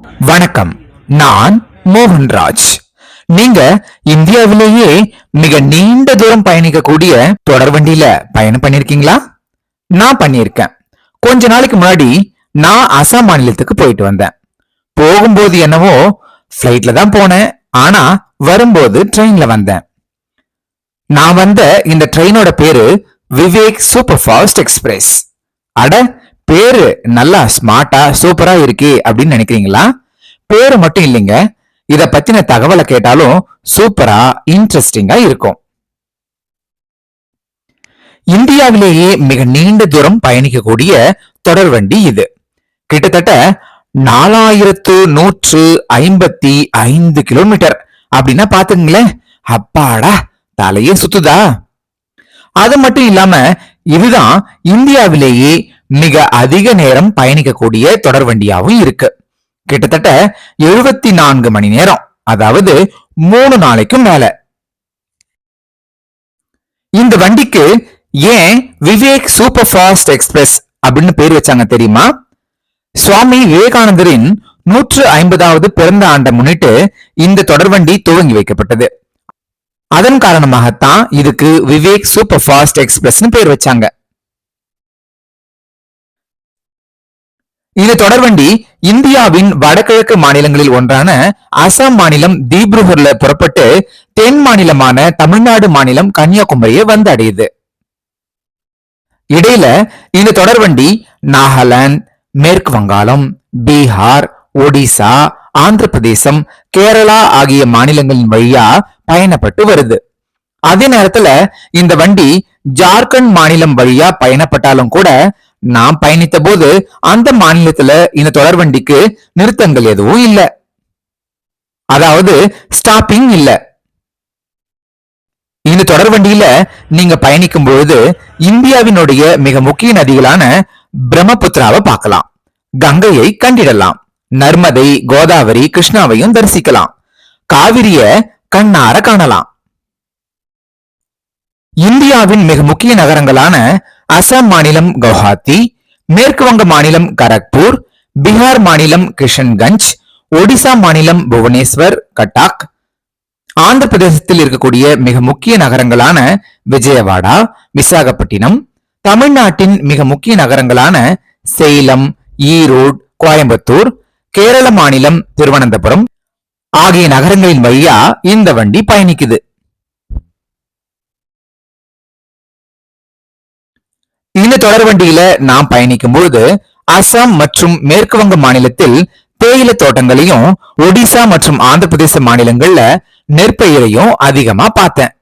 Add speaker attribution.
Speaker 1: வணக்கம். நான் மோகன்ராஜ். நீங்க இந்தியாவிலேயே மிக நீண்ட தூரம் பயணிக்கக்கூடிய தொடர் வண்டியில பயணம் பண்ணிருக்கீங்களா? நான் பண்ணியிருக்கேன். கொஞ்ச நாளைக்கு முன்னாடி நான் அசாம் மாநிலத்துக்கு போயிட்டு வந்தேன். போகும்போது என்னவோ ஃப்ளைட்ல தான் போனேன். ஆனா வரும்போது ட்ரெயின்ல வந்தேன். நான் வந்த இந்த ட்ரெயினோட பேரு விவேக் சூப்பர் ஃபாஸ்ட் எக்ஸ்பிரஸ். அட பேரு நல்லா ஸ்மார்ட்டா சூப்பரா இருக்கே அப்படின்னு நினைக்கிறீங்களா? பேரு மட்டும் இல்லைங்க. இத பத்தின தகவலை கேட்டாலும் சூப்பரா இன்ட்ரெஸ்டிங்கா இருக்கும். இந்தியாவிலேயே மிக நீண்ட தூரம் பயணிக்கக்கூடிய தொடர்வண்டி இது. கிட்டத்தட்ட நாலாயிரத்து நூற்று ஐம்பத்தி ஐந்து கிலோமீட்டர். அப்படின்னா பாத்துங்களேன் அப்பாடா தலையே சுத்துதா. அது மட்டும் இல்லாம இதுதான் இந்தியாவிலேயே மிக அதிக நேரம் பயணிக்கக்கூடிய தொடர்வண்டியாவும் இருக்கு. கிட்டத்தட்ட எழுபத்தி நான்கு மணி நேரம் அதாவது மூணு நாளைக்கும் மேல. இந்த வண்டிக்கு ஏன் விவேக் சூப்பர் ஃபாஸ்ட் எக்ஸ்பிரஸ் அப்படின்னு பேர் வச்சாங்க தெரியுமா? சுவாமி விவேகானந்தரின் நூற்று ஐம்பதாவது பிறந்த ஆண்டை முன்னிட்டு இந்த தொடர்வண்டி துவங்கி வைக்கப்பட்டது. அதன் காரணமாகத்தான் இதுக்கு விவேக் சூப்பர் ஃபாஸ்ட் எக்ஸ்பிரஸ்னு பேர் வச்சாங்க. இது தொடர்வண்டி இந்தியாவின் வடகிழக்கு மாநிலங்களில் ஒன்றான அசாம் மாநிலம் தீப்ருகர்ல புறப்பட்டு தென் மாநிலமான தமிழ்நாடு மாநிலம் கன்னியாகுமரியை வந்து அடையுது இடையில இந்த தொடர்வண்டி நாகாலாந்து மேற்கு வங்காளம் பீகார் ஒடிசா ஆந்திர பிரதேசம் கேரளா ஆகிய மாநிலங்களின் வழியா பயணப்பட்டு வருது. அதே நேரத்துல இந்த வண்டி ஜார்க்கண்ட் மாநிலம் வழியா பயணப்பட்டாலும் கூட நான் பயணித்த போது அந்த மாநிலத்துல இந்த தொடர்வண்டிக்கு நிறுத்தங்கள் எதுவும் இல்ல. அதாவது ஸ்டாப்பிங் இல்ல. இந்த தொடர்வண்டியில நீங்க பயணிக்கும் பொழுது இந்தியாவினுடைய மிக முக்கிய நதிகளான பிரம்மபுத்திராவை பார்க்கலாம். கங்கையை கண்டிடலாம். நர்மதை கோதாவரி கிருஷ்ணாவையும் தரிசிக்கலாம். காவிரிய கண்ணார காணலாம். இந்தியாவின் மிக முக்கிய நகரங்களான அசாம் மாநிலம் கவுஹாத்தி மேற்கு வங்க மாநிலம் கரக்பூர் பீகார் மாநிலம் கிஷன்கஞ்ச் ஒடிசா மாநிலம் புவனேஸ்வர் கட்டாக் ஆந்திர பிரதேசத்தில் இருக்கக்கூடிய மிக முக்கிய நகரங்களான விஜயவாடா விசாகப்பட்டினம் தமிழ்நாட்டின் மிக முக்கிய நகரங்களான சேலம் ஈரோடு கோயம்புத்தூர் கேரள மாநிலம் திருவனந்தபுரம் ஆகிய நகரங்களின் வழியா இந்த வண்டி பயணிக்குது. இந்த தொடர்வண்டியில நாம் பயணிக்கும் பொழுது அசாம் மற்றும் மேற்கு வங்க மாநிலத்தில் தேயிலை தோட்டங்களையும் ஒடிசா மற்றும் ஆந்திர பிரதேச மாநிலங்கள்ல நெற்பயிரையும் அதிகமா பார்த்தேன்.